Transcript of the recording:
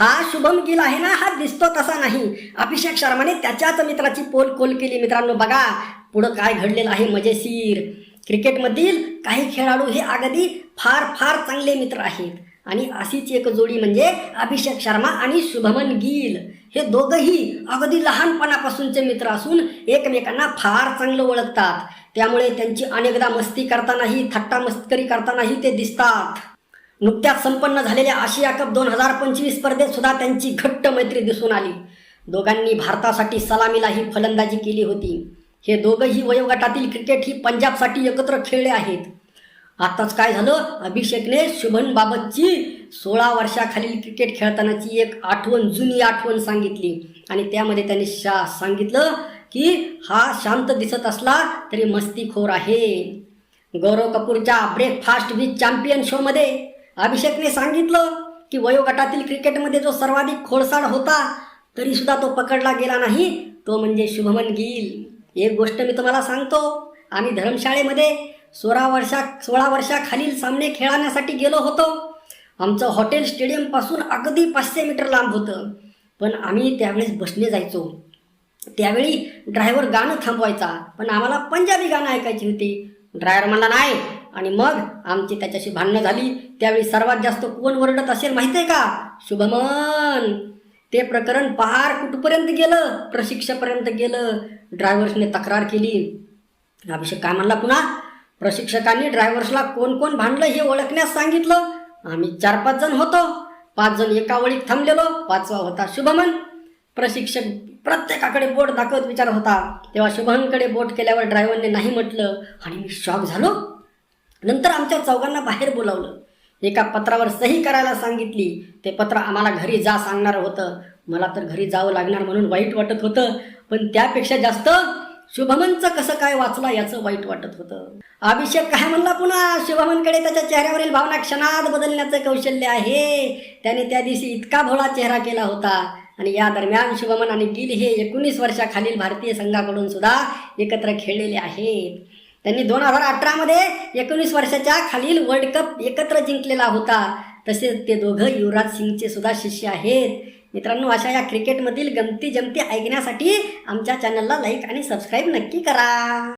हा शुभम गिल आहे ना हा दिसतो तसा नाही. अभिषेक शर्माने त्याच्याच मित्राची पोल कोल केली. मित्रांनो बघा पुढं काय घडलेलं आहे मजेशीर. क्रिकेटमधील काही खेळाडू हे अगदी फार फार चांगले मित्र आहेत. आणि अशीच एक जोडी म्हणजे अभिषेक शर्मा आणि शुभमन गिल. हे दोघंही अगदी लहानपणापासूनचे मित्र असून एकमेकांना फार चांगलं ओळखतात. त्यामुळे त्यांची अनेकदा मस्ती करतानाही थट्टा मस्करी करतानाही ते दिसतात. नुकत्याच संपन्न झालेल्या आशिया कप दोन हजार पंचवीस स्पर्धेत सुद्धा त्यांची घट्ट मैत्री दिसून आली. दोघांनी भारतासाठी सलामीलाही फलंदाजी केली होती. हे दोघंही वयोगटातील क्रिकेट ही पंजाबसाठी एकत्र खेळले आहेत. आताच काय झालं? अभिषेकने शुभन बाबतची सोळा वर्षाखालील क्रिकेट खेळतानाची एक आठवण जुनी आठवण सांगितली. आणि त्यामध्ये त्याने शा सांगितलं की हा शांत दिसत असला तरी मस्तीखोर आहे. गौरव कपूरच्या ब्रेकफास्ट विथ चॅम्पियन शोमध्ये अभिषेकने सांगितलं की वयोगटातील क्रिकेटमध्ये जो सर्वाधिक खोडसाड होता तरी सुद्धा तो पकडला गेला नाही तो म्हणजे शुभमन गिल. एक गोष्ट मी तुम्हाला सांगतो आम्ही धर्मशाळेमध्ये सोळा वर्षा सोळा वर्षाखालील सामने खेळण्यासाठी गेलो होतो. आमचं हॉटेल स्टेडियमपासून अगदी पाचशे मीटर लांब होतं. पण आम्ही त्यावेळेस बसने जायचो. त्यावेळी ड्रायव्हर गाणं थांबवायचा पण आम्हाला पंजाबी गाणं ऐकायची होती. ड्रायव्हर म्हणला नाही आणि मग आमची त्याच्याशी भांडणं झाली. त्यावेळी सर्वात जास्त कोण ओरडत असेल माहिती आहे का? शुभमन. ते प्रकरण पार कुठपर्यंत गेलं? प्रशिक्षकापर्यंत गेलं. ड्रायव्हर्सने तक्रार केली. अभिषेक काय म्हणला पुन्हा? प्रशिक्षकांनी ड्रायव्हर्सला कोण कोण भांडलं हे ओळखण्यास सांगितलं. आम्ही चार पाच जण होतो. पाच जण एका वळीत थांबलेलो. पाचवा होता शुभमन. प्रशिक्षक प्रत्येकाकडे बोट दाखवत विचार होता. तेव्हा शुभमनकडे बोट केल्यावर ड्रायव्हरने नाही म्हटलं. आणि मी शॉक झालो. नंतर आमच्या चौघांना बाहेर बोलावलं. एका पत्रावर सही करायला सांगितली. ते पत्र आम्हाला घरी जा सांगणार होतं. मला तर घरी जावं लागणार म्हणून वाईट वाटत होतं. पण त्यापेक्षा जास्त शुभमनचं कसं काय वाचला याचं वाईट वाटत होतं. अभिषेक काय म्हणला पुन्हा? शुभमनकडे त्याच्या चेहऱ्यावरील भावना क्षणात बदलण्याचं कौशल्य आहे. त्याने त्या दिवशी इतका भोळा चेहरा केला होता. आणि या दरम्यान शुभमन आणि गिल हे एकोणीस वर्षाखालील भारतीय संघाकडून सुद्धा एकत्र खेळलेले आहेत. त्यांनी दोन हजार अठरामध्ये एकोणीस वर्षाच्या खालील वर्ल्ड कप एकत्र जिंकलेला होता. तसेच ते दोघं युवराज सिंगचे सुद्धा शिष्य आहेत. मित्रांनो अशा या क्रिकेटमधील गमती जमती ऐकण्यासाठी आमच्या चॅनलला लाईक आणि सबस्क्राईब नक्की करा.